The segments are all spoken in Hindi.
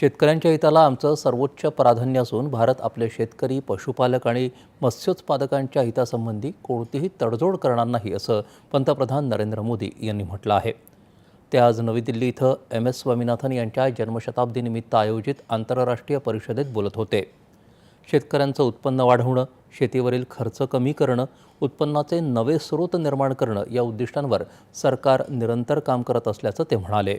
शेतकऱ्यांच्या हिताला आमचं सर्वोच्च प्राधान्य असून भारत आपले शेतकरी पशुपालक आणि मत्स्योत्पादकांच्या हितासंबंधी कोणतीही तडजोड करणार नाही असं पंतप्रधान नरेंद्र मोदी यांनी म्हटलं आहे. ते आज नवी दिल्ली इथं एम एस स्वामीनाथन यांच्या जन्मशताब्दीनिमित्त आयोजित आंतरराष्ट्रीय परिषदेत बोलत होते. शेतकऱ्यांचं उत्पन्न वाढवणं शेतीवरील खर्च कमी करणं उत्पन्नाचे नवे स्रोत निर्माण करणं या उद्दिष्टांवर सरकार निरंतर काम करत असल्याचं ते म्हणाले.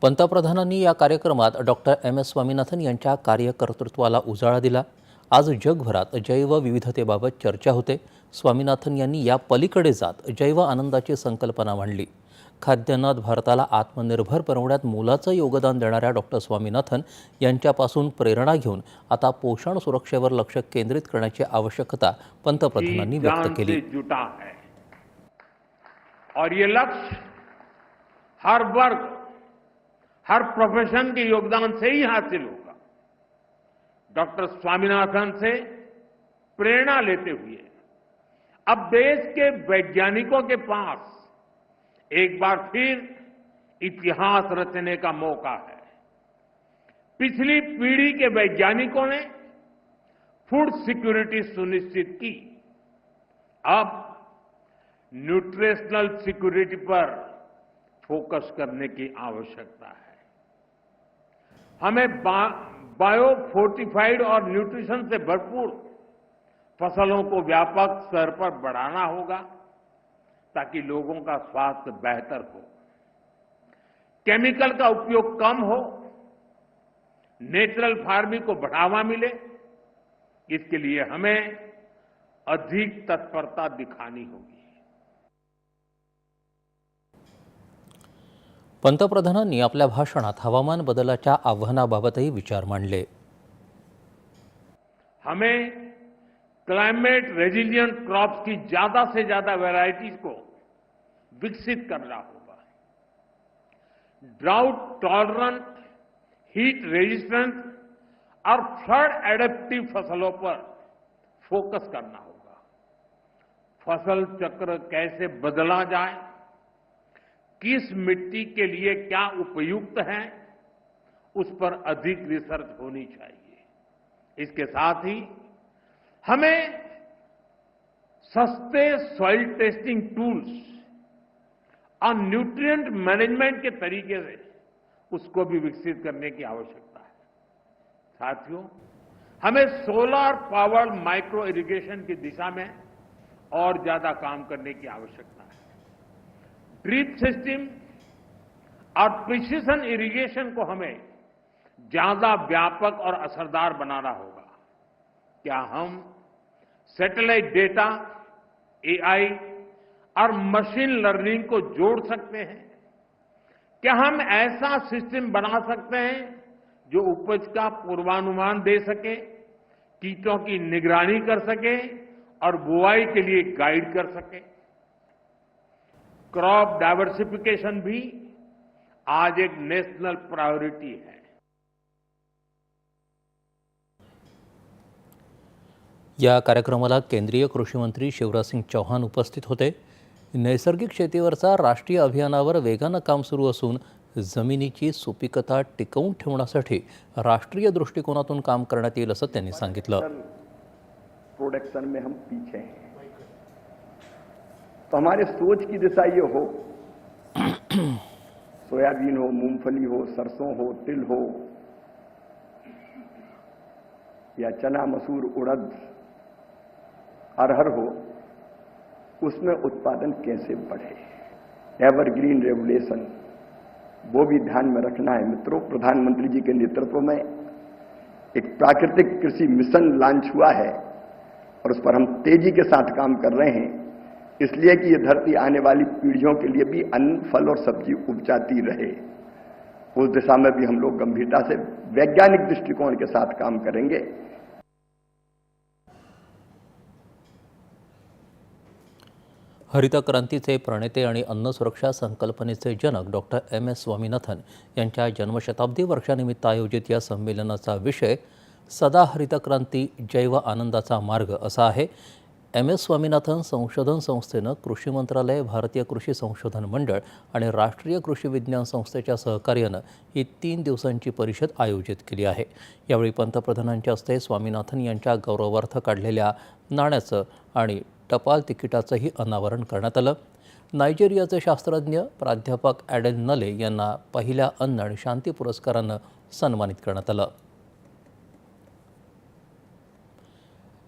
पंतप्रधानांनी या कार्यक्रमात डॉक्टर एम. एस. स्वामीनाथन यांच्या कार्यकर्तृत्वाला उजाळा दिला. आज जगभरात जैवविविधतेबाबत चर्चा होते. स्वामीनाथन यांनी या पलीकडे जात जैव आनंदाची संकल्पना मांडली. खाद्यान्नात भारताला आत्मनिर्भर बनवण्यात मोलाचं योगदान देणाऱ्या डॉक्टर स्वामीनाथन यांच्यापासून प्रेरणा घेऊन आता पोषण सुरक्षेवर लक्ष केंद्रित करण्याची आवश्यकता पंतप्रधानांनी व्यक्त केली. और ये लक्ष्य हर वर्ग हर प्रोफेशन के योगदान से ही हासिल होगा। डॉक्टर स्वामीनाथन से प्रेरणा लेते हुए। अब देश के वैज्ञानिकों के पास एक बार फिर इतिहास रचने का मौका है। पिछली पीढ़ी के वैज्ञानिकों ने फ़ूड सिक्योरिटी सुनिश्चित की। अब न्यूट्रिशनल सिक्योरिटी पर फोकस करने की आवश्यकता है। हमें बायो, फोर्टिफाइड और न्यूट्रिशन से भरपूर फ़सलों को व्यापक स्तर पर बढ़ाना होगा, ताकि लोगों का स्वास्थ्य बेहतर हो। केमिकल का उपयोग कम हो, नेचुरल फ़ार्मिंग को बढ़ावा मिले, इसके लिए हमें अधिक तत्परता दिखानी होगी। पंतप्रधानांनी आपल्या भाषणात हवामान बदलाच्या आव्हानाबाबतही विचार मांडले. हमें क्लाइमेट रेजिलियंट क्रॉप्स की ज़्यादा से ज़्यादा वैरायटीज को विकसित करना होगा। ड्राउट टॉलरेंट हीट रेजिस्टेंट और फ्लड एडेप्टिव फ़सलों पर फोकस करना होगा। फ़सल चक्र कैसे बदला जाए किस मिट्टी के लिए क्या उपयुक्त है, उस पर अधिक रिसर्च होनी चाहिए। इसके साथ ही हमें सस्ते सॉइल टेस्टिंग टूल्स और न्यूट्रिएंट मैनेजमेंट के तरीके से उसको भी विकसित करने की आवश्यकता है। साथियों, हमें सोलर पावर माइक्रो इरिगेशन की दिशा में और ज़्यादा काम करने की आवश्यकता ड्रिप सिस्टम और प्रिसीजन इरिगेशन को हमें ज़्यादा व्यापक और असरदार बनाना होगा। क्या हम सैटेलाइट डेटा एआई और मशीन लर्निंग को जोड़ सकते हैं? क्या हम ऐसा सिस्टम बना सकते हैं जो उपज का पूर्वानुमान दे सके, कीटों की निगरानी कर सके और बुआई के लिए गाइड कर सके? क्रॉप डाइवर्सिफिकेशन भी आज एक नेशनल प्रायोरिटी है। या कार्यक्रमाला केंद्रीय कृषी मंत्री शिवराज सिंग चौहान उपस्थित होते. नैसर्गिक शेतीवरचा राष्ट्रीय अभियानावर वेगानं काम सुरू असून जमिनीची सुपीकता टिकवून ठेवण्यासाठी राष्ट्रीय दृष्टिकोनातून काम करण्यात येईल असं त्यांनी सांगितलं. प्रोडक्शन में हम पीछे हैं। तो हमारे सोच की दिशा ये हो। सोयाबीन हो, मूंगफली हो, सरसों हो, तिल हो, या चना, मसूर, उड़द, अरहर हो, उसमें उत्पादन कैसे बढ़े? एवरग्रीन रेगुलेशन वो भी ध्यान में रखना है मित्रों। प्रधानमंत्री जी के नेतृत्व में एक प्राकृतिक कृषि मिशन लॉन्च हुआ है और उस पर हम तेज़ी के साथ काम कर रहे हैं। इसलिए कि ये धरती आने वाली पीढ़ियों के लिए भी अन्न, फल और सब्ज़ी उपजाती रहे। उस दिशा में भी हम लोग गंभीरता से वैज्ञानिक दृष्टिकोण के साथ काम करेंगे। हरित क्रांतीचे प्रणेते आणि अन्न सुरक्षा संकल्पनेचे जनक डॉक्टर एम. एस. स्वामीनाथन यांच्या जन्मशताब्दी वर्षानिमित्त आयोजित या संमेलनाचा विषय सदा हरित क्रांती जैव आनंदाचा मार्ग असा आहे. एम एस स्वामीनाथन संशोधन संस्थेनं कृषी मंत्रालय भारतीय कृषी संशोधन मंडळ आणि राष्ट्रीय कृषी विज्ञान संस्थेच्या सहकार्यानं ही तीन दिवसांची परिषद आयोजित केली आहे. यावेळी पंतप्रधानांच्या हस्ते स्वामीनाथन यांच्या गौरवार्थ काढलेल्या नाण्याचं आणि टपाल तिकिटाचंही अनावरण करण्यात आलं. नायजेरियाचे शास्त्रज्ञ प्राध्यापक ॲडेन नले यांना पहिल्या अन्न आणि शांती पुरस्कारानं सन्मानित करण्यात आलं.